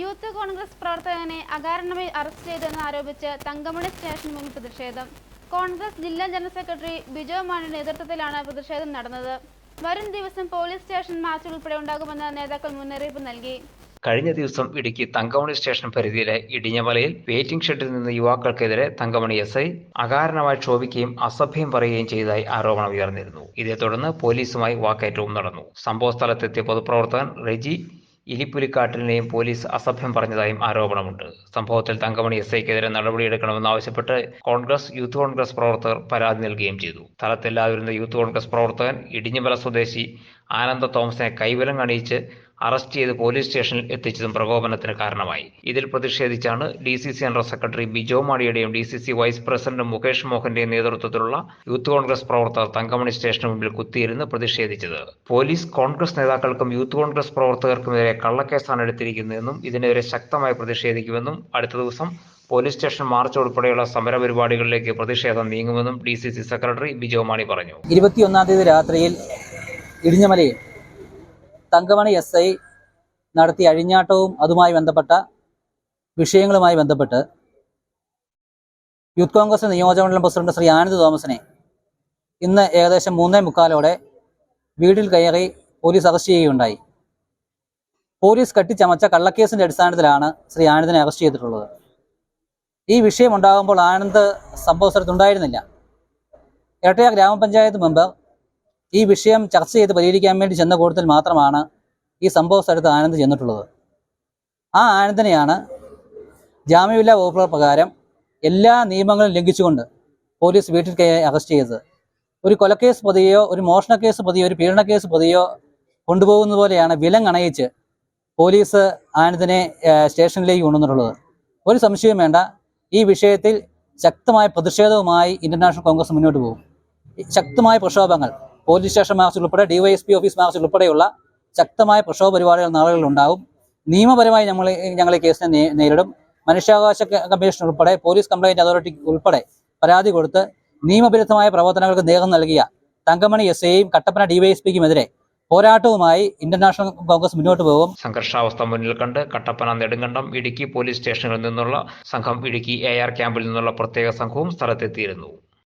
Youth Congress പ്രവർത്തകനെ അകാരണമായി arrest ചെയ്തെന്ന് ആരോപിച്ച് തങ്കമണി സ്റ്റേഷന് മുന്നിൽ പ്രതിഷേധം. കോൺഗ്രസ് ജില്ലാ ജനറൽ സെക്രട്ടറി ബിജോ മാണിയുടെ നേതൃത്വത്തിലാണ് പ്രതിഷേധം നടന്നത്. വരും ദിവസം പോലീസ് സ്റ്റേഷൻ മാർച്ച് ഉൾപ്പെടെ ഉണ്ടാകുമെന്ന് നേതാക്കൾ മുന്നറിയിപ്പ് നൽകി. കഴിഞ്ഞ ദിവസം ഇടുക്കി തങ്കമണി സ്റ്റേഷൻ പരിധിയിലെ ഇടിഞ്ഞമലയിൽ വെയിറ്റിംഗ് ഷെഡിൽ നിന്ന് യുവാക്കൾക്കെതിരെ തങ്കമണി എസ് ഐ അകാരണമായി ക്ഷോഭിക്കുകയും അസഭ്യം പറയുകയും ചെയ്തതായി ആരോപണം ഉയർന്നിരുന്നു. ഇതേ തുടർന്ന് പോലീസുമായി വാക്കേറ്റവും നടന്നു. സംഭവസ്ഥലത്തെത്തിയ പൊതുപ്രവർത്തകൻ റെജി ഇലിപ്പുലിക്കാട്ടിലിനെയും പോലീസ് അസഭ്യം പറഞ്ഞതായും ആരോപണമുണ്ട്. സംഭവത്തിൽ തങ്കമണി എസ് ഐക്കെതിരെ നടപടിയെടുക്കണമെന്നാവശ്യപ്പെട്ട് കോൺഗ്രസ് യൂത്ത് കോൺഗ്രസ് പ്രവർത്തകർ പരാതി നൽകുകയും ചെയ്തു. സ്ഥലത്തില്ലാതിരുന്ന യൂത്ത് കോൺഗ്രസ് പ്രവർത്തകൻ ഇടിഞ്ഞിമല സ്വദേശി ആനന്ദ തോമസിനെ കൈവലം അണിയിച്ച് അറസ്റ്റ് ചെയ്ത് പോലീസ് സ്റ്റേഷനിൽ എത്തിച്ചതും പ്രകോപനത്തിന് കാരണമായി. ഇതിൽ പ്രതിഷേധിച്ചാണ് D C C general secretary Bijo മാണിയുടെയും D C C vice president Mukesh മോഹന്റെയും നേതൃത്വത്തിലുള്ള യൂത്ത് കോൺഗ്രസ് പ്രവർത്തകർ തങ്കമണി സ്റ്റേഷന് മുമ്പിൽ കുത്തിയിരുന്ന് പ്രതിഷേധിച്ചത്. പോലീസ് കോൺഗ്രസ് നേതാക്കൾക്കും യൂത്ത് കോൺഗ്രസ് പ്രവർത്തകർക്കുമെതിരെ കള്ളക്കേസാണ് എടുത്തിരിക്കുന്നതെന്നും ഇതിനെതിരെ ശക്തമായി പ്രതിഷേധിക്കുമെന്നും അടുത്ത ദിവസം പോലീസ് സ്റ്റേഷൻ മാർച്ച് ഉൾപ്പെടെയുള്ള സമരപരിപാടികളിലേക്ക് പ്രതിഷേധം നീങ്ങുമെന്നും D C C secretary Bijo Mani പറഞ്ഞു. ഇരുപത്തിയൊന്നാം തീയതി രാത്രിയിൽ ഇടിഞ്ഞമലയിൽ തങ്കമണി എസ് ഐ നടത്തിയ അഴിഞ്ഞാട്ടവും അതുമായി ബന്ധപ്പെട്ട വിഷയങ്ങളുമായി ബന്ധപ്പെട്ട് യൂത്ത് കോൺഗ്രസ് നിയോജകമണ്ഡലം പ്രസിഡന്റ് ശ്രീ ആനന്ദ് തോമസിനെ ഇന്ന് ഏകദേശം മൂന്നേ മുക്കാലോടെ വീട്ടിൽ കയറി പോലീസ് അറസ്റ്റ് ചെയ്യുകയുണ്ടായി. പോലീസ് കെട്ടിച്ചമച്ച കള്ളക്കേസിന്റെ അടിസ്ഥാനത്തിലാണ് ശ്രീ ആനന്ദിനെ അറസ്റ്റ് ചെയ്തിട്ടുള്ളത്. ഈ വിഷയം ഉണ്ടാകുമ്പോൾ ആനന്ദ് സംഭവ സ്ഥലത്തുണ്ടായിരുന്നില്ല ഇരട്ടയ ഗ്രാമപഞ്ചായത്ത് മെമ്പർ ഈ വിഷയം ചർച്ച ചെയ്ത് പരിഹരിക്കാൻ വേണ്ടി ചെന്ന കൂട്ടത്തിൽ മാത്രമാണ് ഈ സംഭവ സ്ഥലത്ത് ആനന്ദ് ചെന്നിട്ടുള്ളത്. ആ ആനന്ദിനെയാണ് ജാമ്യമില്ലാ വകുപ്പുകൾ പ്രകാരം എല്ലാ നിയമങ്ങളും ലംഘിച്ചുകൊണ്ട് പോലീസ് വീട്ടിൽ അറസ്റ്റ് ചെയ്തത്. ഒരു കൊലക്കേസ് പ്രതിയോ ഒരു മോഷണ കേസ് പ്രതിയോ ഒരു പീഡന കേസ് പ്രതിയോ കൊണ്ടുപോകുന്ന പോലെയാണ് വിലങ്ങണയിച്ച് പോലീസ് ആനന്ദിനെ സ്റ്റേഷനിലേക്ക് കൊണ്ടുവന്നിട്ടുള്ളത്. ഒരു സംശയവും വേണ്ട ഈ വിഷയത്തിൽ ശക്തമായ പ്രതിഷേധവുമായി ഇന്റർനാഷണൽ കോൺഗ്രസ് മുന്നോട്ട് പോകും. ശക്തമായ പ്രക്ഷോഭങ്ങൾ പോലീസ് സ്റ്റേഷൻ മാർച്ച് ഉൾപ്പെടെ ഡിവൈഎസ്പി ഓഫീസ് മാർച്ച് ഉൾപ്പെടെയുള്ള ശക്തമായ പ്രക്ഷോഭ പരിപാടികൾ നാളുകളിൽ ഉണ്ടാകും നിയമപരമായി ഞങ്ങൾ ഞങ്ങൾ ഈ കേസിനെ നേരിടും. മനുഷ്യാവകാശ കമ്മീഷൻ ഉൾപ്പെടെ പോലീസ് കംപ്ലൈന്റ് അതോറിറ്റി ഉൾപ്പെടെ പരാതി കൊടുത്ത് നിയമവിരുദ്ധമായ പ്രവർത്തനങ്ങൾക്ക് നേതൃത്വം നൽകിയ തങ്കമണി എസ് ഐയും കട്ടപ്പന ഡിവൈഎസ്പിക്കുമെതിരെ പോരാട്ടവുമായി ഇന്റർനാഷണൽ കോൺഗ്രസ് മുന്നോട്ട് പോകും. സംഘർഷാവസ്ഥ മുന്നിൽ കണ്ട് കട്ടപ്പന നെടുങ്കണ്ടം ഇടുക്കി പോലീസ് സ്റ്റേഷനിൽ നിന്നുള്ള സംഘം ഇടുക്കി എ ആർ ക്യാമ്പിൽ നിന്നുള്ള പ്രത്യേക സംഘവും സ്ഥലത്തെത്തിയിരുന്നു.